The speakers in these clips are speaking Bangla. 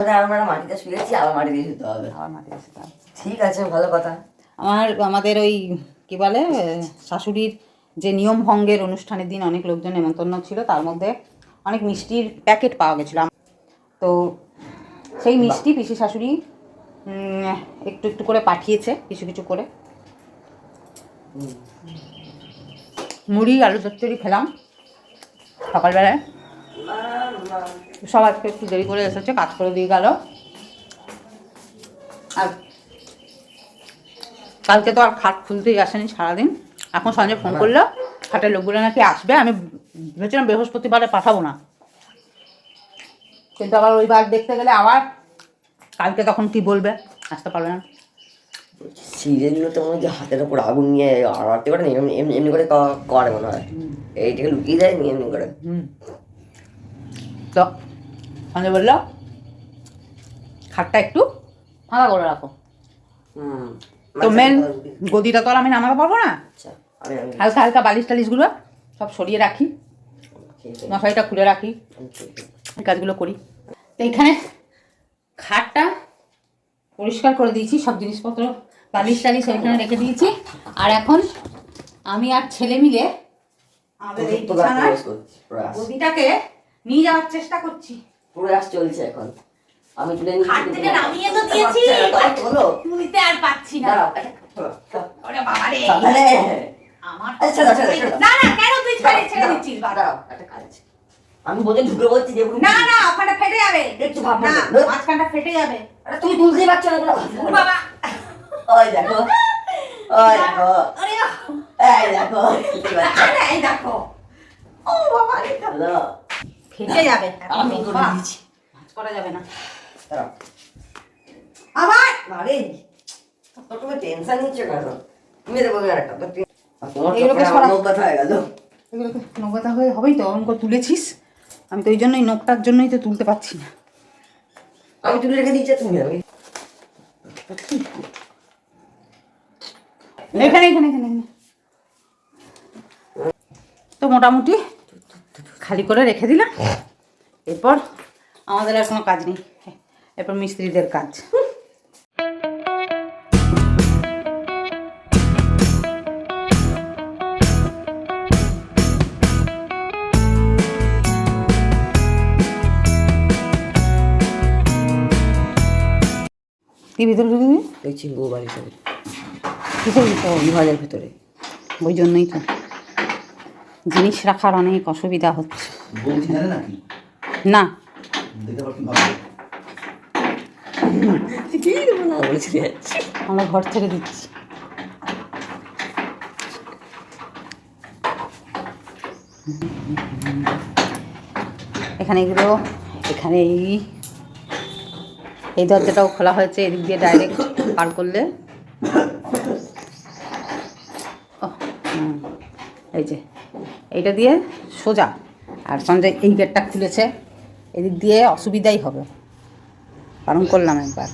আমরা মাটিতে শুয়েছি আবার শুতে হবে। ঠিক আছে ভালো কথা। আমার আমাদের ওই কি বলে শাশুড়ির যে নিয়ম ভঙ্গের অনুষ্ঠানের দিন অনেক লোকজন নেমন্তন্ন ছিল তার মধ্যে অনেক মিষ্টির প্যাকেট পাওয়া গেছিল। তো সেই মিষ্টি পিসি শাশুড়ি একটু একটু করে পাঠিয়েছে কিছু কিছু করে। মুড়ি আলু চচ্চড়ি খেলাম সকালবেলায়। সব আজকে একটু দেরি করে এসেছে কাজ করে দিয়ে গেল। আর কালকে তো আর খাট খুলতেই আসেনি সারাদিন। এখন সঞ্জয় ফোন করল খাটের লোকগুলো নাকি আসবে আমি ভেবেছিলাম বৃহস্পতিবারে পাঠাবো না। কিন্তু আবার ওই বার দেখতে গেলে আবার কালকে তখন কি বলবে আসতে পারবে না। সিরিয়ালগুলো তো মনে হচ্ছে হাতের ওপর আগুন নিয়ে আড়াতে করে না এমনি করে করে মনে হয়। এইটাকে লুকিয়ে দেয় নি এমনি করে? হুম। তো সঞ্জয় বলল খাটটা একটু ফাঁকা করে রাখো। তো মেন গদিটা তো আর আমি নামাতে পারব না। আচ্ছা হালকা হালকা বালিশ টালিশগুলো সব সরিয়ে রাখি। মশারিটা খুলে রাখি। এই কাজগুলো করি। তো এখানে খাটটা পরিষ্কার করে দিয়েছি সব জিনিসপত্র বালিশ টালিশ ওইখানে রেখে দিয়েছি। আর এখন আমি আর ছেলে মিলে আমাদের এই। গদিটাকে নিয়ে যাওয়ার চেষ্টা করছি। প্রয়াস চলছে এখন। আমি তুলে খাট থেকে নামিয়ে তো দিয়েছি। তুলতে আর পাচ্ছি না। ওরে বাবা রে। আমার আচ্ছা। না না কেন তুই ছেড়ে ছেড়ে দিচ্ছিস বাবা? একটা কাজ আছে। আমি বোঝে ঢুকে বলছি যে না না ওখানটা ফেটে যাবে। একটু ভাবনা না। মাঝখানটা ফেটে যাবে। আরে তুমি তুলতেই পারছ না। বাবা। ওই দেখো ওই দেখো। আরে এই দেখো এই দেখো। ও বাবা রে হ্যালো, ফেটে যাবে? আমি করে দিয়েছি। করা যাবে না। আবার? আরে তো টেনশন নিচ্ছ কেন? দেবো একটা তো এগুলোকে হয়ে হবেই অঙ্ক তুলেছিস? আমি তো ওই জন্যই নখটার জন্যই তো তুলতে পারছি না। আমি তুলে রেখে দিচ্ছি তুমি আমি এখানে এখানে এখানে। তো মোটামুটি খালি করে রেখে দিলাম। এরপর আমাদের আর কোনো কাজ নেই। এরপর মিস্ত্রিদের কাজ। ভিতরে ঢুকে দেখছি গো বাড়ি ভিতরে? ভিতরে। ওই জন্যই তো। জিনিস রাখার অনেক অসুবিধা হচ্ছে। না। আমরা ঘর ছেড়ে দিচ্ছি। এখানে এগুলো এখানে এই এই দরজাটাও খোলা হয়েছে এদিক দিয়ে ডাইরেক্ট পার করলে। ওহ, হুম, এই যে। এইটা দিয়ে সোজা। আর সঞ্জয় এই গেটটা খুলেছে। এদিক দিয়ে অসুবিধাই হবে। কারণ করলাম একবার।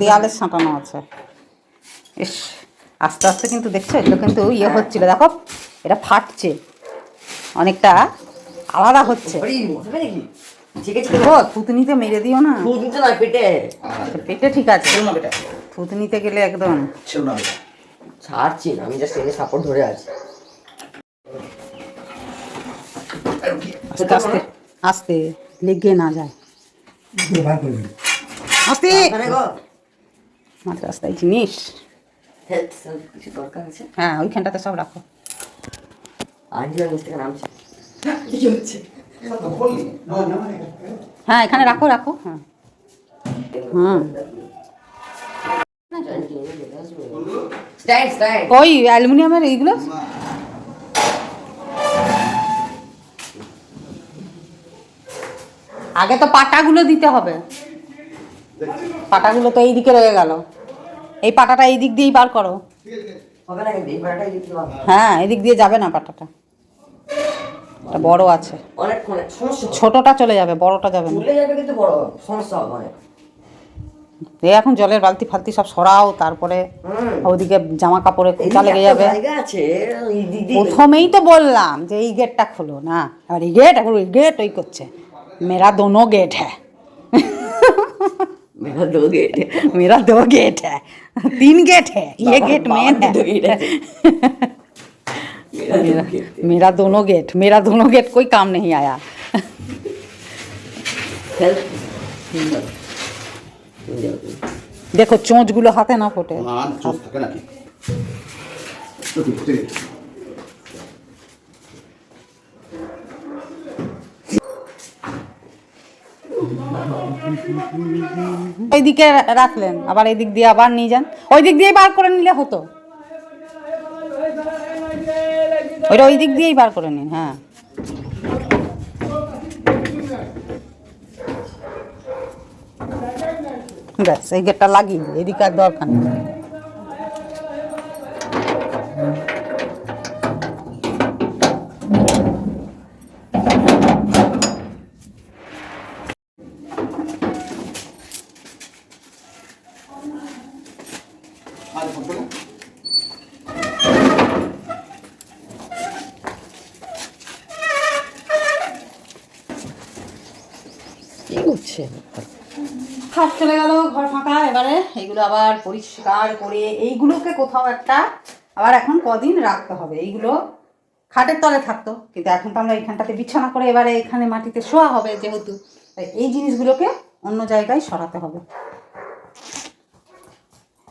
দেয়ালে সাঁটানো আছে। ইস আস্তে আস্তে কিন্তু দেখছ এগুলো কিন্তু ইয়ে হচ্ছিল। দেখো এটা ফাটছে। অনেকটা আলাদা হচ্ছে। থুতনিতে মেরে দিও না। দুধ দিতে পেটে। পেটে ঠিক আছে। থুতনিতে গেলে একদম। ছাড়ছি না আমি জাস্ট এনে সাপোর্ট ধরে আছি। আস্তে আস্তে আস্তে লেগে না যায়। আস্তে! গো। মাত্র রাস্তায় জিনিস হ্যাঁ ওইখানটাতে সব রাখো। আন্টির নিচ থেকে নামছে। কি হচ্ছে? হ্যাঁ এখানে রাখো রাখো হ্যাঁ। হুম। ওই অ্যালুমিনিয়ামের এইগুলো? আগে তো পাটাগুলো দিতে হবে। পাটাগুলো তো এই দিকে রয়ে গেল। এই পাটাটা এই দিক দিয়েই বার করো। হ্যাঁ এদিক দিয়ে যাবে না পাটাটা। বড় আছে অনেক অনেক সমস্যা হবে। ছোটটা চলে যাবে বড়টা যাবে না তুলে যাবে কিন্তু বড় সমস্যা হবে অনেক এই এখন জলের বালতি ফালতি সব সরাও তারপরে হুম। ওদিকে জামা কাপড়ে খোঁচা এদিকে লেগে এত যাবে জায়গা আছে এই দিদি প্রথমেই তো বললাম যে এই গেটটা খোলো না আর এই গেট এখন ওই গেট ওই করছে মেরা দোনো গেট হ্যাঁ मेरा दो गेट है मेरा दो गेट है तीन गेट है ये बाबा- गेट बाबा मेन के है दो गेट है मेरा दो मेरा, गेट है मेरा दोनों गेट मेरा दोनों गेट कोई काम नहीं आया चल तुम जाओ तुम। দেখো চোঁচগুলো হাতে না ফোটে না না চোখ থাকে নাকি তো কি বুঝতে গেছি ওই দিকে রাখলেন আবার এই দিক দিয়ে আবার নিয়ে যান ওই দিক দিয়ে বার করে নিলে হতো ওইটা ওই দিক দিয়েই বার করে নিন হ্যাঁ। ব্যাস, এই গেটটা লাগিয়ে দিই, এদিকে আর দরকার নেই। কি করছে খাট চলে গেল ঘর ফাঁকা এবারে এইগুলো আবার পরিষ্কার করে এইগুলোকে কোথাও একটা আবার এখন কদিন রাখতে হবে। এইগুলো খাটের তলে থাকতো কিন্তু এখন তো আমরা এইখানটাতে বিছানা করে এবারে এখানে মাটিতে শোয়া হবে যেহেতু। তাই এই জিনিসগুলোকে অন্য জায়গায় সরাতে হবে।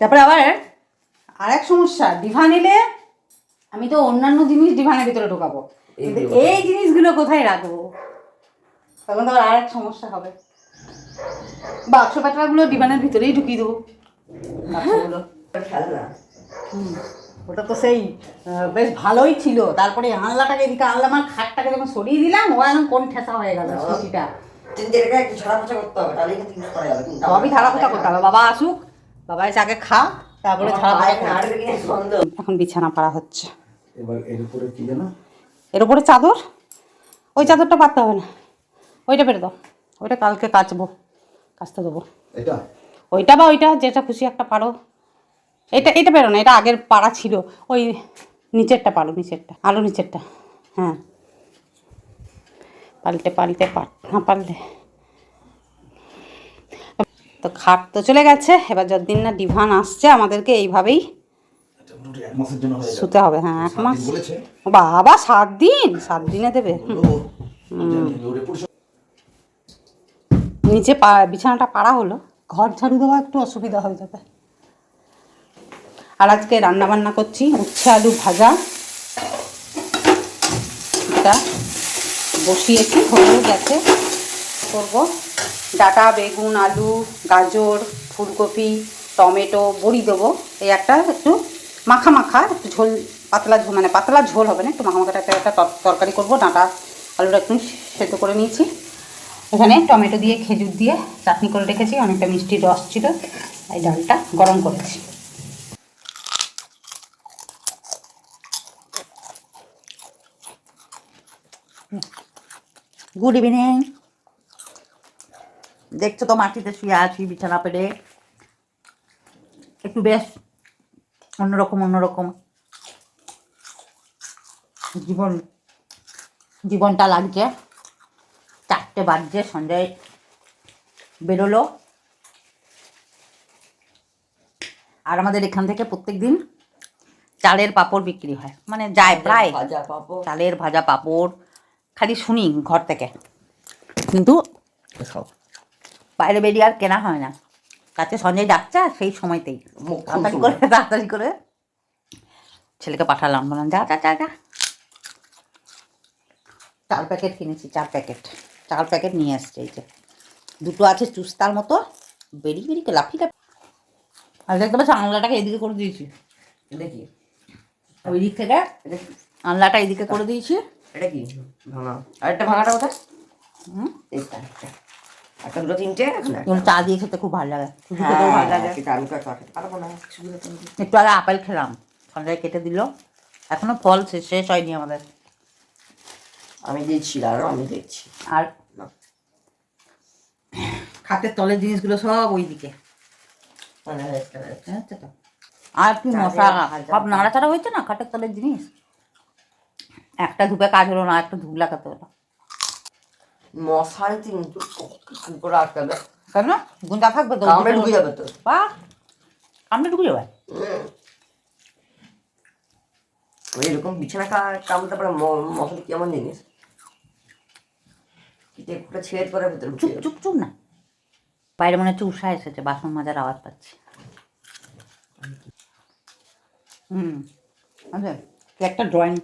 তারপরে আবার আরেক সমস্যা ডিভা নিলে আমি তো অন্যান্য জিনিস ডিভানের ভিতরে ঢোকাবো। এই জিনিসগুলো কোথায় রাখব? তখন তো আবার আরেক সমস্যা হবে। বাক্স পাটরাগুলো ডিবানের ভিতরেই ঢুকিয়ে দেবো। বাক্সগুলো। ওটা তো সেই বেশ ভালোই ছিল। তারপরে আনলাটাকে এদিকে আনলা আমার খাটটাকে যখন সরিয়ে দিলাম ও এখন কোন ঠেসা হয়ে গেল পোছা করতে হবে কিন্তু সবই করতে হবে। বাবা আসুক বাবা এসে আগে খা তারপরে এখন বিছানা পাড়া হচ্ছে। এর উপরে এর উপরে চাদর? ওই চাদরটা পাততে হবে না। ওইটা পেরে দাও। ওইটা কালকে কাচবো কাচতে দেবো। এটা? ওইটা বা ওইটা যেটা খুশি একটা পারো। এটা এটা বেরো না এটা আগের পাড়া ছিল। ওই নিচেরটা পারো নিচেরটা আলো নিচেরটা। হ্যাঁ। পাল্টে পাল্টে পাট না পারলে তো খাট তো চলে গেছে এবার যতদিন না ডিভান আসছে আমাদেরকে এইভাবেই যাবে শুতে হবে হ্যাঁ এক মাস। বাবা সাত দিন? সাত দিনে দেবে? হুম। নিচে পা, বিছানাটা পাড়া হলো, ঘর ঝাড়ু দেওয়া একটু অসুবিধা হয়ে যাবে। আর আজকে রান্না বান্না করছি, উচ্ছে আলু ভাজা। এটা বসিয়েছি হয়েও গেছে। করব। ডাটা, বেগুন, আলু, গাজর, ফুলকপি, টমেটো, বড়ি দেবো। এই একটা একটু মাখা মাখা, একটু ঝোল, পাতলা ঝোল মানে পাতলা ঝোল হবে না, একটু মাখা মাখা একটা একটা তর- তরকারি করব। ডাঁটা আলুটা একটু সেদ্ধ করে নিয়েছি। এখানে টমেটো দিয়ে, খেজুর দিয়ে চাটনি করে রেখেছি, অনেকটা মিষ্টি রস ছিল। এই ডালটা গরম করেছি। গুড ইভিনিং দেখছ তো মাটিতে শুয়ে আছি, বিছানা পেড়ে। একটু বেশ অন্যরকম অন্যরকম জীবন, জীবনটা লাগছে। চারটে বাজছে সঞ্জয় বেরোলো। আর আমাদের এখান থেকে প্রত্যেক দিন চালের পাঁপড় বিক্রি হয়। মানে যায় প্রায় ভাজা পাপড়। চালের ভাজা পাঁপড়। খালি শুনি ঘর থেকে। কিন্তু বাইরে বেরিয়ে আর কেনা হয় না। কাছে সঞ্জয় যাচ্ছে আর সেই সময়তেই। তাড়াতাড়ি করে তাড়াতাড়ি করে ছেলেকে পাঠালাম। বললাম যা যা যা যা। চার প্যাকেট কিনেছি চার প্যাকেট। চার প্যাকেট নিয়ে আসছে এই যে। দুটো আছে চুস্তার মতো বেরিয়ে বেরিয়ে লাফি লাফি আর দেখতে পাচ্ছি আংলাটাকে এদিকে করে দিয়েছি। দেখি ওই দিক থেকে? আংলাটা এদিকে করে দিয়েছি। এটা কি? ভাঙা। আরেকটা ভাঙাটা কোথায়? হুম? এইটা একটা দুটো তিনটে চা দিয়ে খেতে খুব ভালো লাগে। হ্যাঁ, ভালো লাগে। একটু আগে আপেল খেলাম। সন্ধ্যায় কেটে দিল। এখনও ফল শেষ হয়নি আমাদের। আমি দিচ্ছি দাঁড়াও আমি দিচ্ছি আর না। খাটের তলের জিনিসগুলো সব ওই দিকে হয়েছে। হচ্ছে তো আর কি মশা সব নাড়াচাড়া হয়েছে না খাটের তলের জিনিস? একটা ধূপে কাজ হলো না একটা ধূপ লাগাতে হলো। মশারি কিন্তু করে আটকাবে কেন? গুন্ডা থাকবে তো কামড়ে ঢুকে যাবে তো। বা কামড়ে ঢুকে যাবে? এরকম বিছানা কামড়াতে পারে মশারি কেমন জিনিস? কিটে খুঁটে ছেদ করে ভিতরে চুপ। চুপ চুপ না। বাইরে মনে হচ্ছে উষা এসেছে বাসন মাজার আওয়াজ পাচ্ছি। হুম আচ্ছা একটা ড্রয়িং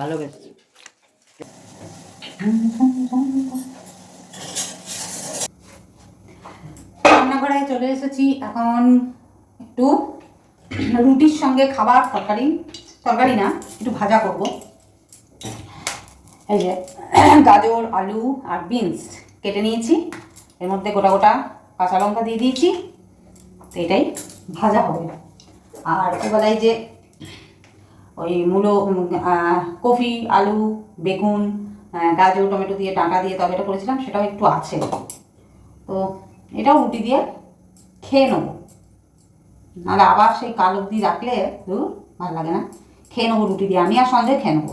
ভালো বেশ রান্নাঘরে চলে এসেছি এখন একটু রুটির সঙ্গে খাবার তরকারি তরকারি না একটু ভাজা করব। এই যে, গাজর, আলু আর বিনস কেটে নিয়েছি। এর মধ্যে গোটা গোটা কাঁচা লঙ্কা দিয়ে দিয়েছি। তো এটাই ভাজা হবে। আর এবেলায় যে, ওই মূলো কফি, আলু, বেগুন গাজর, টমেটো দিয়ে ডাঁটা দিয়ে তরকারিটা করেছিলাম, সেটাও একটু আছে। তো এটাও রুটি দিয়ে খেয়ে নেব। নাহলে আবার সেই কাল অবধি রাখলে ভালো লাগে না। খেয়ে নেব রুটি দিয়ে। আমি আর সঞ্জয় খেয়ে নেব।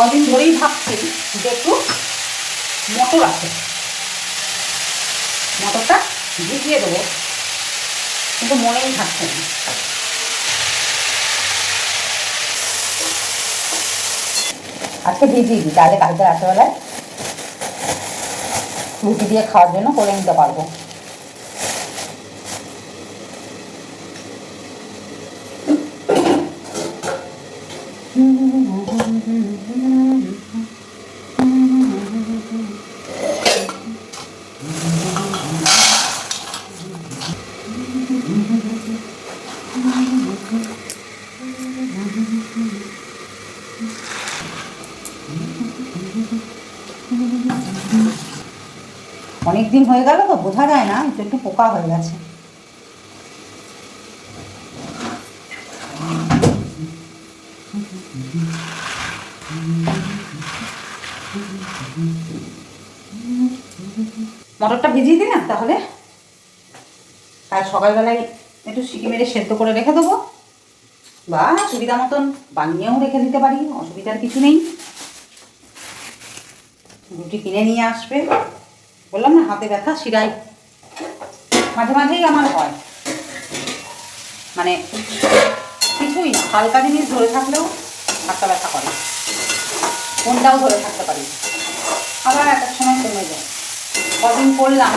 কদিন ধরেই ভাবছি যে একটু মটর আছে। মটরটা ভিজিয়ে দেবো। কিন্তু মনেই থাকছে না। আজকে ভিজিয়ে দিই, তাহলে কালকে রাত্রেবেলায় রুটি দিয়ে খাওয়ার জন্য করে নিতে পারব অনেক দিন হয়ে গেল তো, বোঝা যায় না, একটু একটু পোকা হয়ে গেছে। মটরটা ভিজিয়ে দিই না তাহলে? আর সকালবেলায় একটু সিটি মেরে সেদ্ধ করে রেখে দেবো। বা সুবিধা মতন। বানিয়েও রেখে দিতে পারি, অসুবিধার কিছু নেই। রুটি কিনে নিয়ে আসবে। বললাম না, হাতে ব্যথা শিরাই মাঝে মাঝেই আমার হয়। মানে কিছুই না, হালকা জিনিস ধরে থাকলেও হাতটা ব্যথা করে। কোনটাও ধরে থাকতে পারি আবার এক এক সময় কমে যায়। কদিন করলাম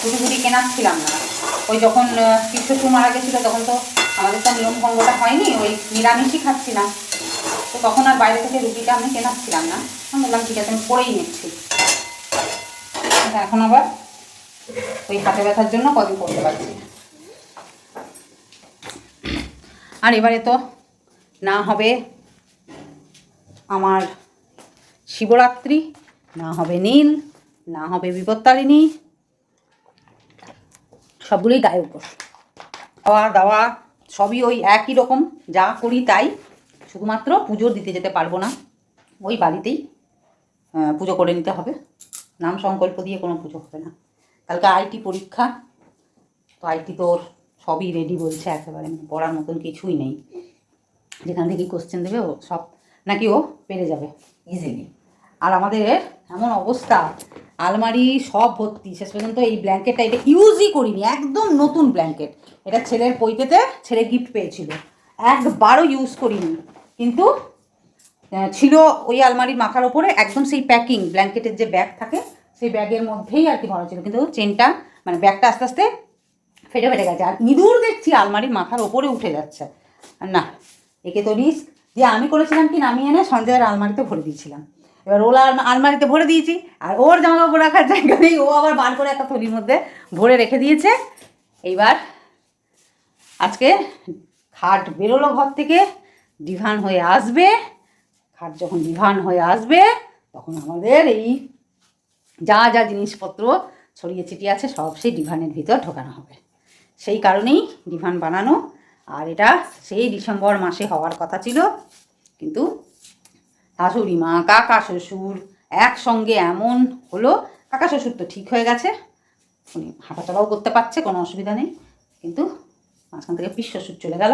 ছুটি ছুটি কেনাচ্ছিলাম না। ওই যখন শ্বশুর মারা গেছিল, তখন তো আমাদের তো নিয়ম ভঙ্গটা হয়নি, ওই নিরামিষই খাচ্ছিলাম তো তখন আর বাইরে থেকে রুটিটা আমি কেনাচ্ছিলাম না। আমি বললাম, ঠিক আছে, আমি পরেই নিচ্ছি। এখন আবার ওই হাতে ব্যথার জন্য কদিন করতে পারছি। আর এবারে তো না হবে আমার শিবরাত্রি, না হবে নীল, না হবে বিপত্তারিণী। সবগুলোই গায়ে উপোস। খাওয়া দাওয়া সবই ওই একই রকম, যা করি তাই। শুধুমাত্র পুজো দিতে যেতে পারব না। ওই বাড়িতেই পুজো করে নিতে হবে। নাম সংকল্প দিয়ে কোনো পুজো হবে না। কালকে আইটি পরীক্ষা, তো আইটি তোর সবই রেডি বলছে একেবারে মানে পড়ার মতন কিছুই নেই। যেখান থেকে কোশ্চেন দেবে ও সব, নাকি ও পেরে যাবে ইজিলি আর আমাদের এমন অবস্থা, আলমারি সব ভর্তি, শেষ পর্যন্ত এই ব্ল্যাঙ্কেটটা এটা ইউজই করিনি, একদম নতুন ব্ল্যাঙ্কেট এটা ছেলের পৈতেতে ছেলে গিফট পেয়েছিল, একবারও ইউজ করিনি। কিন্তু ছিল ওই আলমারির মাথার ওপরে একদম সেই প্যাকিং ব্ল্যাঙ্কেটের যে ব্যাগ থাকে, সেই ব্যাগের মধ্যেই আর কি ভরা ছিল। কিন্তু চেনটা মানে ব্যাগটা আস্তে আস্তে ফেটে ফেটে গেছে। আর ইঁদুর দেখছি আলমারির মাথার ওপরে উঠে যাচ্ছে। না, একে তো রিস্ক যে আমি করেছিলাম কি নামিয়ে এনে সঞ্জয়ের আলমারিতে ভরে দিয়েছিলাম। এবার ওলা আলমারিতে ভরে দিয়েছি, আর ওর জামা কাপড় রাখার জায়গা নেই। ও আবার বার করে একটা থলির মধ্যে ভরে রেখে দিয়েছে। এইবার আজকে খাট বেরোলো ঘর থেকে, ডিভান হয়ে আসবে। খাট যখন ডিভান হয়ে আসবে, তখন আমাদের এই যা যা জিনিসপত্র ছড়িয়ে ছিটিয়ে আছে, সব সেই ডিভানের ভিতর ঢোকানো হবে। সেই কারণেই ডিভান বানানো। আর এটা সেই ডিসেম্বর মাসে হওয়ার কথা ছিল। কিন্তু শাশুড়ি মা, কাকা শ্বশুর একসঙ্গে এমন হলো, কাকা শ্বশুর তো ঠিক হয়ে গেছে। উনি হাঁটাচলাও করতে পারছে, কোনো অসুবিধা নেই। কিন্তু মাঝখান থেকে পিস শ্বশুর চলে গেল।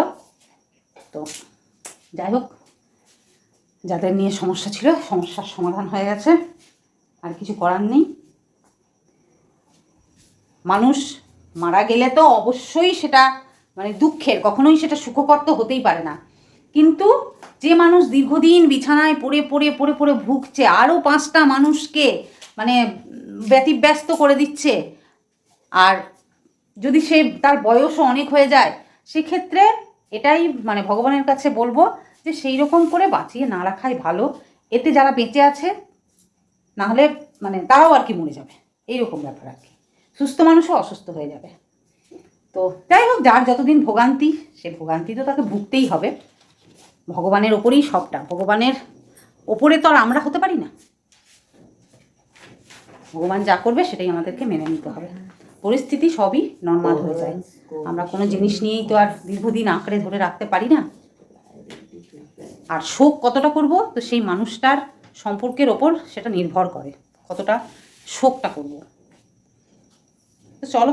তো যাই হোক যাদের নিয়ে সমস্যা ছিল, সমস্যার সমাধান হয়ে গেছে। আর কিছু করার নেই। মানুষ মারা গেলে তো অবশ্যই সেটা মানে দুঃখের, কখনোই সেটা সুখকর তো হতেই পারে না। কিন্তু যে মানুষ দীর্ঘদিন বিছানায় পড়ে পড়ে পড়ে পড়ে ভুগছে আরও পাঁচটা মানুষকে মানে ব্যতিব্যস্ত করে দিচ্ছে, আর যদি সে, তার বয়সও অনেক হয়ে যায়, সেক্ষেত্রে এটাই মানে ভগবানের কাছে বলব যে সেই রকম করে বাঁচিয়ে না রাখাই ভালো। এতে যারা বেঁচে আছে, না হলে মানে তারাও আর কি মরে যাবে। এইরকম ব্যাপার আর কি। সুস্থ মানুষও অসুস্থ হয়ে যাবে। তো যাই হোক, যার যতদিন ভোগান্তি, সে ভোগান্তি তো তাকে ভুগতেই হবে। ভগবানের ওপরেই সবটা। ভগবানের ওপরে তো আর আমরা হতে পারি না। ভগবান যা করবে সেটাই আমাদেরকে মেনে নিতে হবে। পরিস্থিতি সবই নর্মাল হয়ে যায়। আমরা কোনো জিনিস নিয়েই তো আর দীর্ঘদিন আঁকড়ে ধরে রাখতে পারি না। আর শোক কতটা করব? তো সেই মানুষটার সম্পর্কের ওপর সেটা নির্ভর করে কতটা শোকটা করব। তো চলো,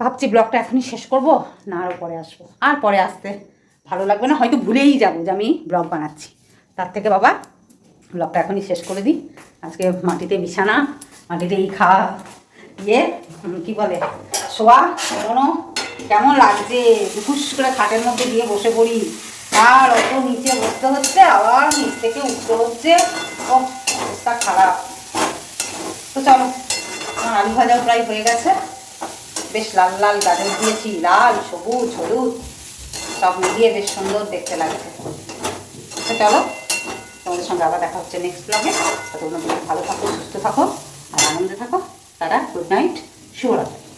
ভাবছি ব্লগটা এখনই শেষ করব, না আরও পরে আসব। আর পরে আসতে ভালো লাগবে না, হয়তো ভুলেই যাব যে আমি ব্লগ বানাচ্ছি। তার থেকে বাবা, ব্লগটা এখনই শেষ করে দিই। আজকে মাটিতে বিছানা মাটিতে এই খাওয়া ইয়ে কি বলে, শোয়া কোনো কেমন লাগছে? দুপুস করে খাটের মধ্যে গিয়ে বসে পড়ি। আর অত নিচে বসতে হচ্ছে, আবার নিচ থেকে উঠতে হচ্ছে। ও অবস্থা খারাপ। তো চলো আমার আলু ভাজাও প্রায় হয়ে গেছে। বেশ লাল লাল গাজর দিয়েছি, লাল, সবুজ, হলুদ, সব মিলিয়ে বেশ সুন্দর দেখতে লাগছে। তো চলো, তোমাদের সঙ্গে আবার দেখা হচ্ছে নেক্সট ব্লগে তোমরা ভালো থাকো, সুস্থ থাকো, আর আনন্দে থাকো। তারা গুড নাইট শুভরাত্রি।